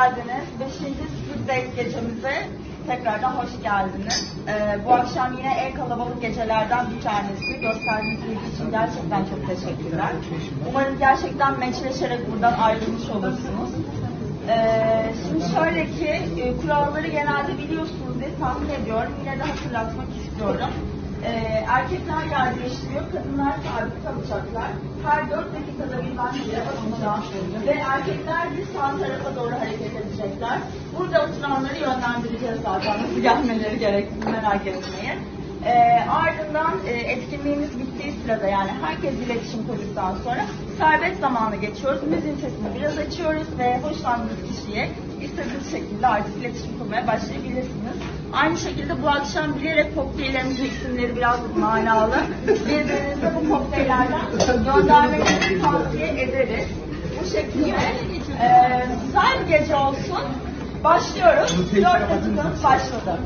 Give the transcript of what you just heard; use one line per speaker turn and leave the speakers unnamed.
geldiniz. Beşinci Speed gecemize tekrardan hoş geldiniz. Ee, bu akşam yine en kalabalık gecelerden bir tanesi. Gösterdiğiniz için gerçekten çok teşekkürler. Umarım gerçekten meçleşerek buradan ayrılmış olursunuz. Ee, şimdi şöyle ki e, kuralları genelde biliyorsunuz diye tahmin ediyorum. Yine de hatırlatmak istiyorum. Ee, erkekler yer değiştiriyor, kadınlar sabit kalacaklar. Her 4 dakikada bir ben size bakacağım. Ve erkekler bir sağ tarafa doğru hareket edecekler. Burada oturanları yönlendireceğiz zaten. Nasıl gelmeleri gerektiğini merak etmeyin. Ee, ardından e, etkinliğimiz bittiği sırada yani herkes iletişim kurduktan sonra serbest zamanı geçiyoruz. Müziğin sesini biraz açıyoruz ve hoşlandığınız kişiye istediğiniz şekilde artık iletişim kurmaya başlayabilirsiniz. Aynı şekilde bu akşam bilerek kokteyllerimizin isimleri biraz manalı. Birbirinize bu kokteyllerden göndermenizi tavsiye ederiz. Bu şekilde e, güzel bir gece olsun. Başlıyoruz. 4 dakikamız başladı.